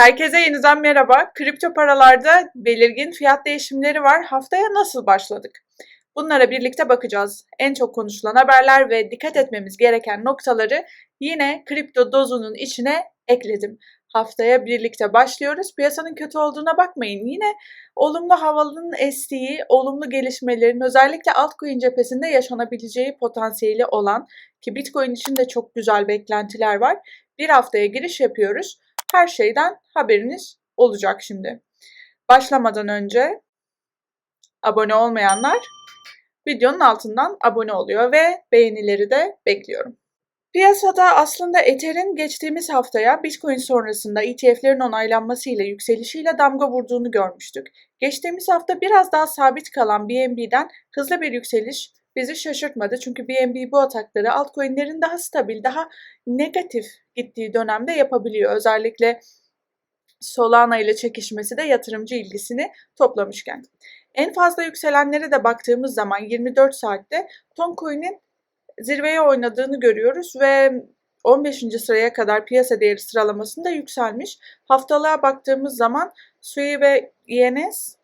Herkese yeniden merhaba. Kripto paralarda belirgin fiyat değişimleri var. Haftaya nasıl başladık? Bunlara birlikte bakacağız. En çok konuşulan haberler ve dikkat etmemiz gereken noktaları yine kripto dozunun içine ekledim. Haftaya birlikte başlıyoruz. Piyasanın kötü olduğuna bakmayın. Yine olumlu havalının estiği, olumlu gelişmelerin özellikle altcoin cephesinde yaşanabileceği potansiyeli olan ki Bitcoin için de çok güzel beklentiler var. Bir haftaya giriş yapıyoruz her şeyden haberiniz olacak şimdi. Başlamadan önce abone olmayanlar videonun altından abone oluyor ve beğenileri de bekliyorum. Piyasada aslında Ether'in geçtiğimiz haftaya Bitcoin sonrasında ETF'lerin onaylanmasıyla yükselişiyle damga vurduğunu görmüştük. Geçtiğimiz hafta biraz daha sabit kalan BNB'den hızlı bir yükseliş bizi şaşırtmadı. Çünkü BNB bu atakları altcoin'lerin daha stabil, daha negatif gittiği dönemde yapabiliyor. Özellikle Solana ile çekişmesi de yatırımcı ilgisini toplamışken. En fazla yükselenlere de baktığımız zaman 24 saatte Toncoin'in zirveye oynadığını görüyoruz ve 15. sıraya kadar piyasa değeri sıralamasında yükselmiş. Haftalığa baktığımız zaman Sui ve INS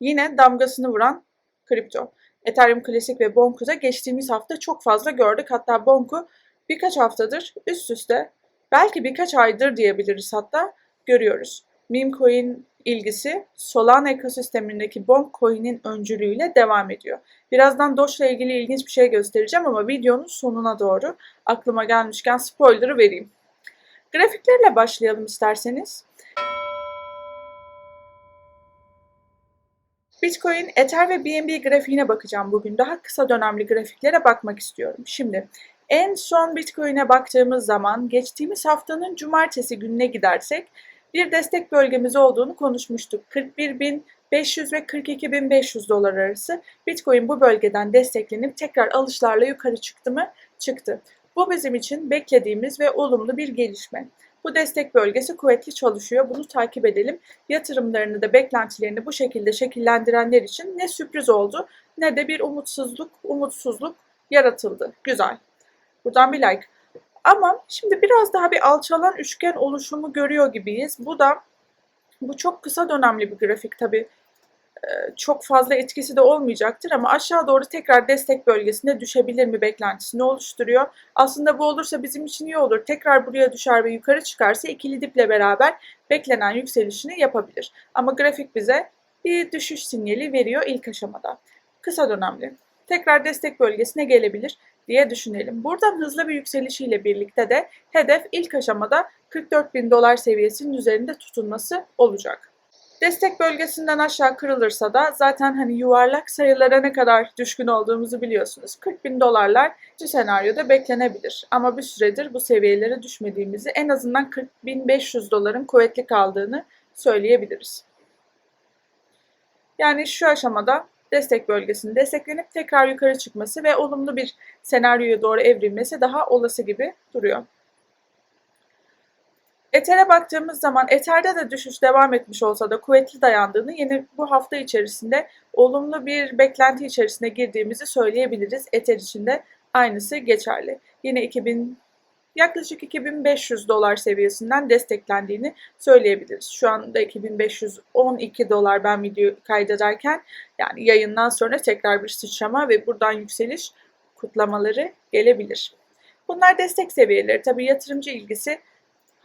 yine damgasını vuran kripto. Ethereum Classic ve Bonku'da geçtiğimiz hafta çok fazla gördük. Hatta Bonku birkaç haftadır üst üste belki birkaç aydır diyebiliriz hatta görüyoruz. Meme coin ilgisi Solana ekosistemindeki Bonk coin'in öncülüğüyle devam ediyor. Birazdan Doge'la ilgili ilginç bir şey göstereceğim ama videonun sonuna doğru aklıma gelmişken spoiler'ı vereyim. Grafiklerle başlayalım isterseniz. Bitcoin, Ether ve BNB grafiğine bakacağım bugün. Daha kısa dönemli grafiklere bakmak istiyorum. Şimdi en son Bitcoin'e baktığımız zaman geçtiğimiz haftanın cumartesi gününe gidersek bir destek bölgemiz olduğunu konuşmuştuk. 41.500 ve 42.500 dolar arası Bitcoin bu bölgeden desteklenip tekrar alışlarla yukarı çıktı mı? Çıktı. Bu bizim için beklediğimiz ve olumlu bir gelişme. Bu destek bölgesi kuvvetli çalışıyor. Bunu takip edelim. Yatırımlarını da beklentilerini bu şekilde şekillendirenler için ne sürpriz oldu ne de bir umutsuzluk, umutsuzluk yaratıldı. Güzel. Buradan bir like. Ama şimdi biraz daha bir alçalan üçgen oluşumu görüyor gibiyiz. Bu da bu çok kısa dönemli bir grafik tabii çok fazla etkisi de olmayacaktır ama aşağı doğru tekrar destek bölgesine düşebilir mi beklentisini oluşturuyor. Aslında bu olursa bizim için iyi olur. Tekrar buraya düşer ve yukarı çıkarsa ikili diple beraber beklenen yükselişini yapabilir. Ama grafik bize bir düşüş sinyali veriyor ilk aşamada. Kısa dönemli. Tekrar destek bölgesine gelebilir diye düşünelim. Buradan hızlı bir yükselişiyle birlikte de hedef ilk aşamada 44 bin dolar seviyesinin üzerinde tutunması olacak. Destek bölgesinden aşağı kırılırsa da zaten hani yuvarlak sayılara ne kadar düşkün olduğumuzu biliyorsunuz. 40 bin dolarlar bu senaryoda beklenebilir. Ama bir süredir bu seviyelere düşmediğimizi en azından 40 bin 500 doların kuvvetli kaldığını söyleyebiliriz. Yani şu aşamada destek bölgesinin desteklenip tekrar yukarı çıkması ve olumlu bir senaryoya doğru evrilmesi daha olası gibi duruyor. Ether'e baktığımız zaman Ether'de de düşüş devam etmiş olsa da kuvvetli dayandığını yeni bu hafta içerisinde olumlu bir beklenti içerisine girdiğimizi söyleyebiliriz. Ether için de aynısı geçerli. Yine 2000 yaklaşık 2500 dolar seviyesinden desteklendiğini söyleyebiliriz. Şu anda 2512 dolar ben video kaydederken yani yayından sonra tekrar bir sıçrama ve buradan yükseliş kutlamaları gelebilir. Bunlar destek seviyeleri. Tabii yatırımcı ilgisi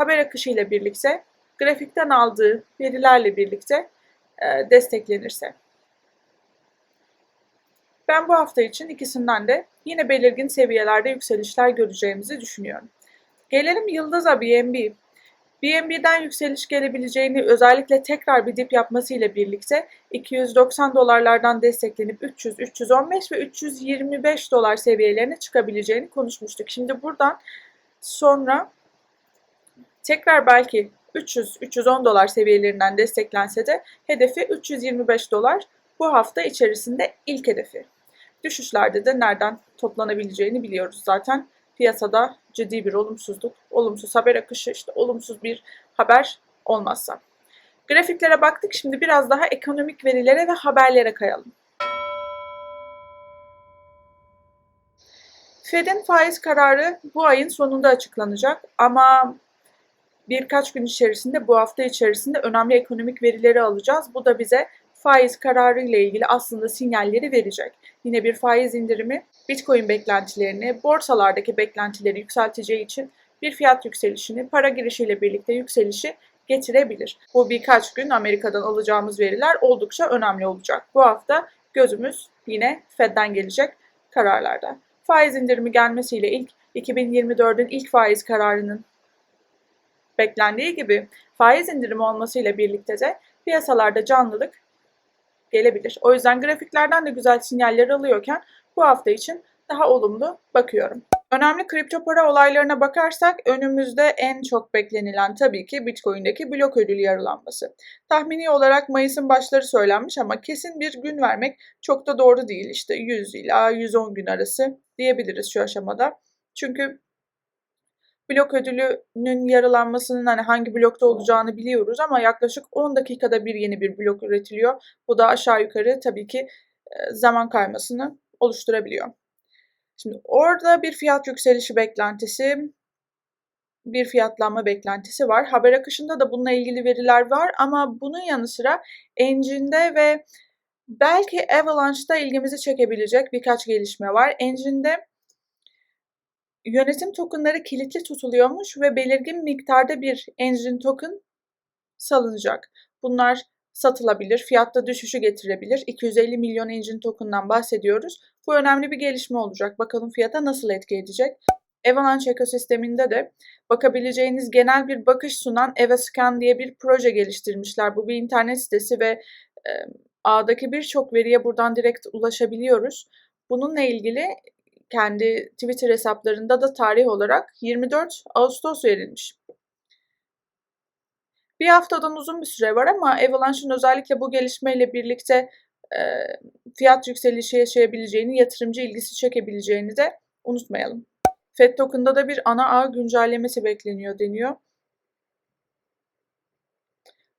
haber akışı ile birlikte grafikten aldığı verilerle birlikte e, desteklenirse. Ben bu hafta için ikisinden de yine belirgin seviyelerde yükselişler göreceğimizi düşünüyorum. Gelelim Yıldız'a BNB. BNB'den yükseliş gelebileceğini özellikle tekrar bir dip yapmasıyla birlikte 290 dolarlardan desteklenip 300, 315 ve 325 dolar seviyelerine çıkabileceğini konuşmuştuk. Şimdi buradan sonra tekrar belki 300-310 dolar seviyelerinden desteklense de hedefi 325 dolar bu hafta içerisinde ilk hedefi. Düşüşlerde de nereden toplanabileceğini biliyoruz zaten. Piyasada ciddi bir olumsuzluk, olumsuz haber akışı, işte olumsuz bir haber olmazsa. Grafiklere baktık şimdi biraz daha ekonomik verilere ve haberlere kayalım. Fed'in faiz kararı bu ayın sonunda açıklanacak ama birkaç gün içerisinde bu hafta içerisinde önemli ekonomik verileri alacağız. Bu da bize faiz kararı ile ilgili aslında sinyalleri verecek. Yine bir faiz indirimi Bitcoin beklentilerini, borsalardaki beklentileri yükselteceği için bir fiyat yükselişini, para girişiyle birlikte yükselişi getirebilir. Bu birkaç gün Amerika'dan alacağımız veriler oldukça önemli olacak. Bu hafta gözümüz yine Fed'den gelecek kararlarda. Faiz indirimi gelmesiyle ilk 2024'ün ilk faiz kararının beklendiği gibi faiz indirimi olmasıyla birlikte de piyasalarda canlılık gelebilir. O yüzden grafiklerden de güzel sinyaller alıyorken bu hafta için daha olumlu bakıyorum. Önemli kripto para olaylarına bakarsak önümüzde en çok beklenilen tabii ki Bitcoin'deki blok ödülü yarılanması. Tahmini olarak Mayıs'ın başları söylenmiş ama kesin bir gün vermek çok da doğru değil. İşte 100 ila 110 gün arası diyebiliriz şu aşamada. Çünkü blok ödülünün yarılanmasının hani hangi blokta olacağını biliyoruz ama yaklaşık 10 dakikada bir yeni bir blok üretiliyor. Bu da aşağı yukarı tabii ki zaman kaymasını oluşturabiliyor. Şimdi orada bir fiyat yükselişi beklentisi, bir fiyatlanma beklentisi var. Haber akışında da bununla ilgili veriler var ama bunun yanı sıra Engine'de ve belki Avalanche'da ilgimizi çekebilecek birkaç gelişme var. Engine'de yönetim tokenları kilitli tutuluyormuş ve belirgin miktarda bir Engine token salınacak. Bunlar satılabilir, fiyatta düşüşü getirebilir. 250 milyon engine token'dan bahsediyoruz. Bu önemli bir gelişme olacak. Bakalım fiyata nasıl etki edecek? Avalanche ekosisteminde de bakabileceğiniz genel bir bakış sunan Evascan diye bir proje geliştirmişler. Bu bir internet sitesi ve e, ağdaki birçok veriye buradan direkt ulaşabiliyoruz. Bununla ilgili kendi Twitter hesaplarında da tarih olarak 24 Ağustos verilmiş. Bir haftadan uzun bir süre var ama Avalanche'ın özellikle bu gelişmeyle birlikte e, fiyat yükselişi yaşayabileceğini, yatırımcı ilgisi çekebileceğini de unutmayalım. FED token'da da bir ana ağ güncellemesi bekleniyor deniyor.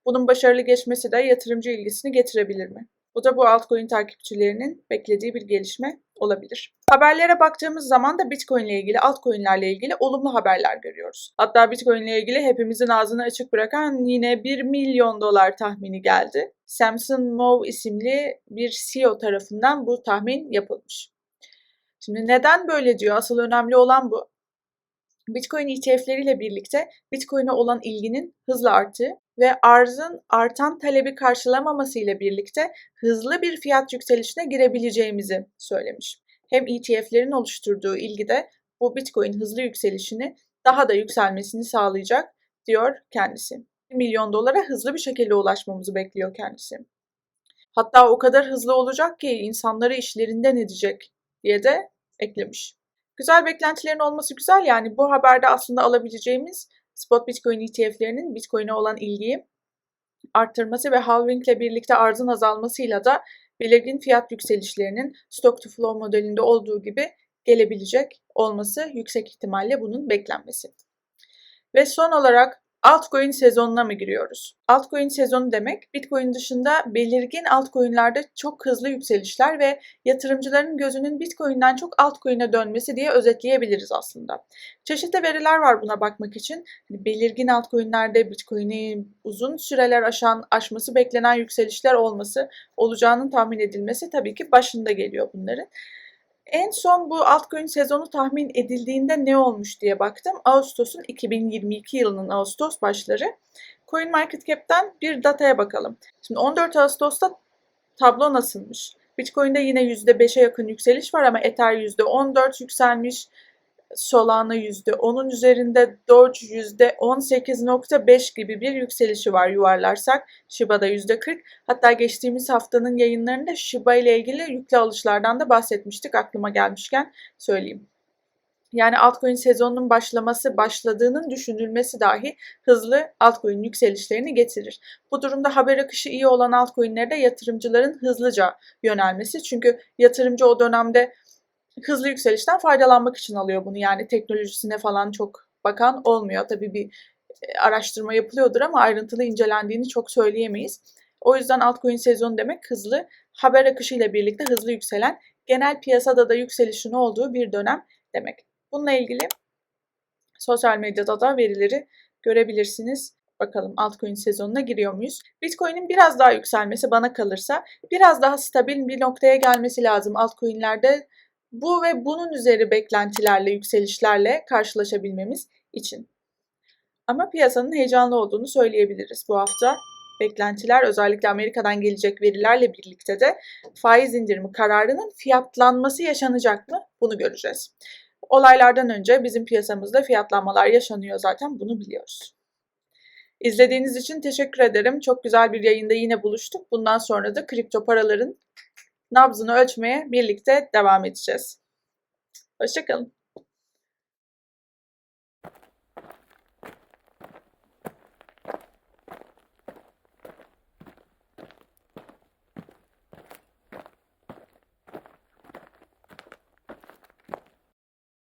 Bunun başarılı geçmesi de yatırımcı ilgisini getirebilir mi? Bu da bu altcoin takipçilerinin beklediği bir gelişme olabilir. Haberlere baktığımız zaman da Bitcoin ile ilgili, altcoin'lerle ilgili olumlu haberler görüyoruz. Hatta Bitcoin ile ilgili hepimizin ağzını açık bırakan yine 1 milyon dolar tahmini geldi. Samson Mow isimli bir CEO tarafından bu tahmin yapılmış. Şimdi neden böyle diyor? Asıl önemli olan bu. Bitcoin ETF'leriyle birlikte Bitcoin'e olan ilginin hızla arttığı ve arzın artan talebi karşılamaması ile birlikte hızlı bir fiyat yükselişine girebileceğimizi söylemiş. Hem ETF'lerin oluşturduğu ilgi de bu Bitcoin hızlı yükselişini daha da yükselmesini sağlayacak diyor kendisi. 1 milyon dolara hızlı bir şekilde ulaşmamızı bekliyor kendisi. Hatta o kadar hızlı olacak ki insanları işlerinden edecek diye de eklemiş. Güzel beklentilerin olması güzel yani bu haberde aslında alabileceğimiz spot Bitcoin ETF'lerinin Bitcoin'e olan ilgiyi arttırması ve halving ile birlikte arzın azalmasıyla da belirgin fiyat yükselişlerinin stock to flow modelinde olduğu gibi gelebilecek olması yüksek ihtimalle bunun beklenmesi. Ve son olarak altcoin sezonuna mı giriyoruz? Altcoin sezonu demek Bitcoin dışında belirgin altcoin'lerde çok hızlı yükselişler ve yatırımcıların gözünün Bitcoin'den çok altcoin'e dönmesi diye özetleyebiliriz aslında. Çeşitli veriler var buna bakmak için. Hani belirgin altcoin'lerde Bitcoin'i uzun süreler aşan, aşması beklenen yükselişler olması, olacağının tahmin edilmesi tabii ki başında geliyor bunların. En son bu altcoin sezonu tahmin edildiğinde ne olmuş diye baktım. Ağustos'un 2022 yılının Ağustos başları. CoinMarketCap'ten bir dataya bakalım. Şimdi 14 Ağustos'ta tablo nasılmış? Bitcoin'de yine %5'e yakın yükseliş var ama Ether %14 yükselmiş. Solana %10'un üzerinde, Doge %18.5 gibi bir yükselişi var yuvarlarsak. Shiba'da %40. Hatta geçtiğimiz haftanın yayınlarında Shiba ile ilgili yüklü alışlardan da bahsetmiştik. Aklıma gelmişken söyleyeyim. Yani altcoin sezonunun başlaması, başladığının düşünülmesi dahi hızlı altcoin yükselişlerini getirir. Bu durumda haber akışı iyi olan altcoin'lere yatırımcıların hızlıca yönelmesi. Çünkü yatırımcı o dönemde hızlı yükselişten faydalanmak için alıyor bunu. Yani teknolojisine falan çok bakan olmuyor. Tabii bir e, araştırma yapılıyordur ama ayrıntılı incelendiğini çok söyleyemeyiz. O yüzden altcoin sezonu demek hızlı, haber akışıyla birlikte hızlı yükselen, genel piyasada da yükselişin olduğu bir dönem demek. Bununla ilgili sosyal medyada da verileri görebilirsiniz. Bakalım altcoin sezonuna giriyor muyuz? Bitcoin'in biraz daha yükselmesi bana kalırsa biraz daha stabil bir noktaya gelmesi lazım altcoin'lerde. Bu ve bunun üzeri beklentilerle, yükselişlerle karşılaşabilmemiz için. Ama piyasanın heyecanlı olduğunu söyleyebiliriz bu hafta. Beklentiler özellikle Amerika'dan gelecek verilerle birlikte de faiz indirimi kararının fiyatlanması yaşanacak mı? Bunu göreceğiz. Olaylardan önce bizim piyasamızda fiyatlanmalar yaşanıyor zaten bunu biliyoruz. İzlediğiniz için teşekkür ederim. Çok güzel bir yayında yine buluştuk. Bundan sonra da kripto paraların nabzını ölçmeye birlikte devam edeceğiz. Hoşçakalın.